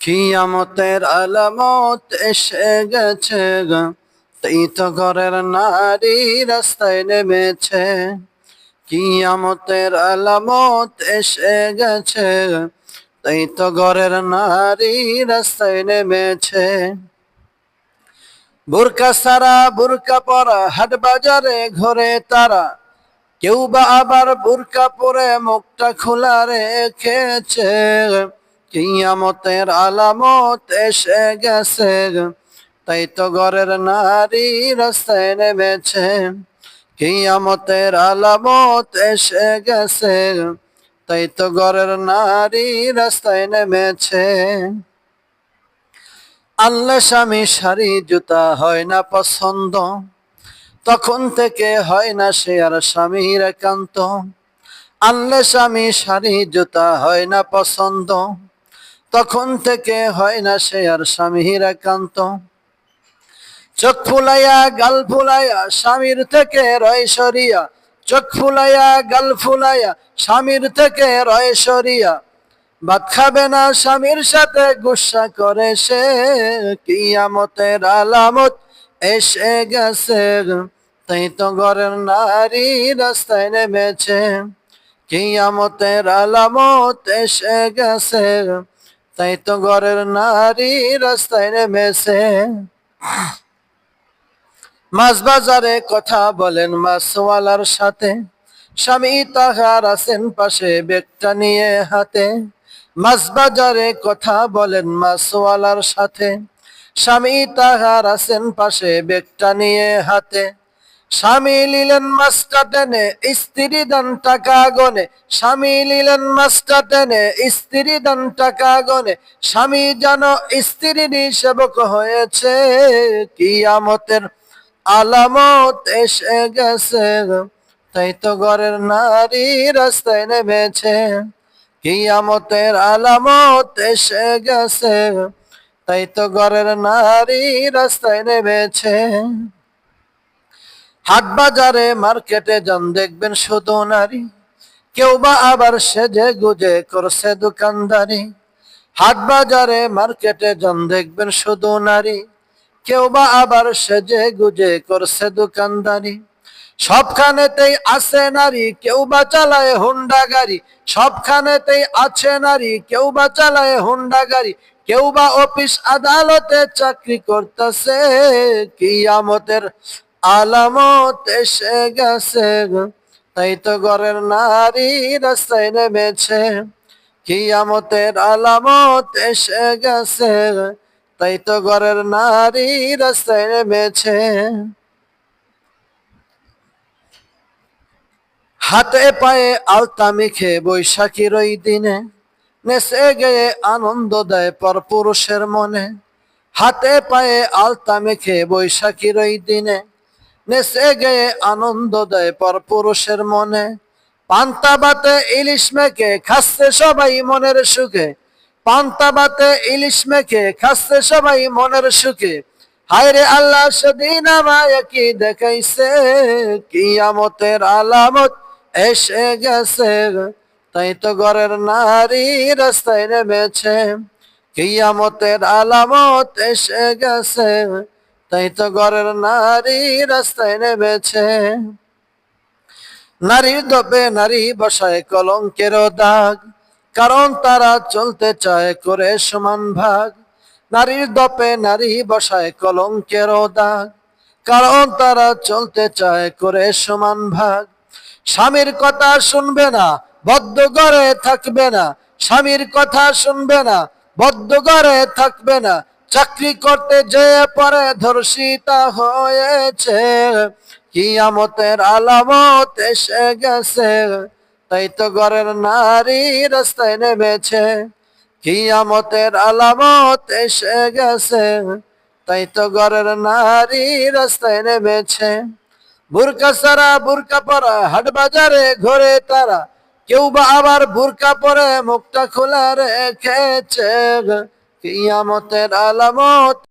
কিয়ামতের আলামত এসে গেছে তাই তো ঘরের নারী রাস্তায় নেমেছে। কিয়ামতের আলামত এসে গেছে তাই তো ঘরের নারী রাস্তায় নেমেছে। বুরকা সারা বুরকা পরা হাট বাজারে ঘরে তারা। কেউ বা আবার বুরকা পরে মুখটা খোলা রেখেছে। কিয়ামতের আলামত এসে গেছে। তাই তো ঘরের নারী রাস্তায় নেমেছে। কিয়ামতের আলামত এসে গেছে। তাই তো ঘরের নারী রাস্তায় নেমেছে। আল্লাহ স্বামী শাড়ি, জুতা হয় না পছন্দ। তখন থেকে হয় না সে আর স্বামীর একান্ত। আনলে স্বামী শাড়ি, জুতা হয় না পছন্দ। তখন থেকে হয় না সে আর স্বামীর একান্ত। চোখ ফুলাইয়া, গাল ফুলাইয়া, স্বামীর থেকে রয় সরিয়া। চোখ ফুলাইয়া, গাল ফুলাইয়া, স্বামীর থেকে রয় সরিয়া। ভাত খাবে না স্বামীর সাথে, গুসা করে সে কিয়ামতের আলামত। এসে গেছে, তাই তো ঘরের নারী রাস্তায় নেমেছে। কিয়ামতের আলামত এসে গেছে তাই তো ঘরের নারী রাস্তায় নেমেছে। মাছ বাজারে কথা বলেন মাছওয়ালার সাথে। স্বামী তাহার আছেন পাশে বেগটা নিয়ে হাতে। মাছ বাজারে কথা বলেন মাছওয়ালার সাথে। স্বামী তাহার আছেন পাশে বেগটা নিয়ে হাতে। স্বামী লিলেন মাছটা টেনে স্ত্রী দান টাকা গনে। স্বামী লিলেন মাছটা টেনে স্ত্রী দান টাকা গনে। স্বামী যেন স্ত্রীর সেবক হয়েছে, কিয়ামতের আলামত এসে গেছে। তাই তো ঘরের নারী রাস্তায় নেমেছে, কিয়ামতের আলামত এসে গেছে। তাই তো ঘরের নারী রাস্তায় নেমেছে। হাট বাজারে মার্কেটে যান, দেখবেন শুধু নারী। কেউ বা আবার সেজে গুজে করছে দোকানদারি। হাট বাজারে মার্কেটে যান, দেখবেন শুধু নারী। কেউ বা আবার সেজে গুজে করছে দোকানদারি। সবখানেতেই আছে নারী, কেউ বা চালায় হুন্ডা গাড়ি। সবখানেতেই আছে নারী, কেউ বা চালায় হুন্ডা গাড়ি। কেউ বা অফিস আদালতে চাকরি করতেছে, কিয়ামতের আলামত এসে গেছে তাই তো ঘরের নারী রাস্তায় নেমেছে। কিয়ামতের আলামত এসে গেছে তাই তো ঘরের নারী রাস্তায় নেমেছে। হাতে পায়ে আলতা মেখে বৈশাখীর ওই দিনে নেচে গেয়ে আনন্দ দেয় পর পুরুষের মনে। হাতে পায়ে আলতা মেখে বৈশাখীর ওই দিনে নেচে গেয়ে আনন্দ দেয় পর পুরুষের মনে। পান্তা বাতে ইলিশ মেখে খাচ্ছে সবাই মনের সুখে। পান্তা বাতে ইলিশ মেখে খাচ্ছে সবাই মনের সুখে। হায়রে আল্লাহ সেদিন আমায় কি দেখাইছে? কিয়ামতের আলামত এসে গেছে। তাই তো ঘরের নারী রাস্তায় নেমেছে। কিয়ামতের আলামত এসে গেছে। তাই তো ঘরের নারী রাস্তায় নেমেছে। নারীর দপে নারী বসায় কলঙ্কের দাগ, কারণ তারা চলতে চায় করে সমান ভাগ। নারীর দপে নারী বসায় কলঙ্কের দাগ, কারণ তারা চলতে চায় করে সমান ভাগ। স্বামীর কথা শুনবে না, বদ্ধ ঘরে থাকবে না। স্বামীর কথা শুনবে না, বদ্ধ ঘরে থাকবে না। চাকরি করতে যে পরে ধর্ষিতা হয়েছে। কিয়ামতের আলামত এসে গেছে। তাই তো ঘরের নারী রাস্তায় নেমেছে। কিয়ামতের আলামত এসে গেছে। তাই তো ঘরের নারী রাস্তায় নেমেছে। বুরকা সারা বুরকা পরা হাট বাজারে ঘরে তারা। কেউ বা আবার বুরকা পরে মুখটা খোলা রেখেছে। কিয়ামতের আলামত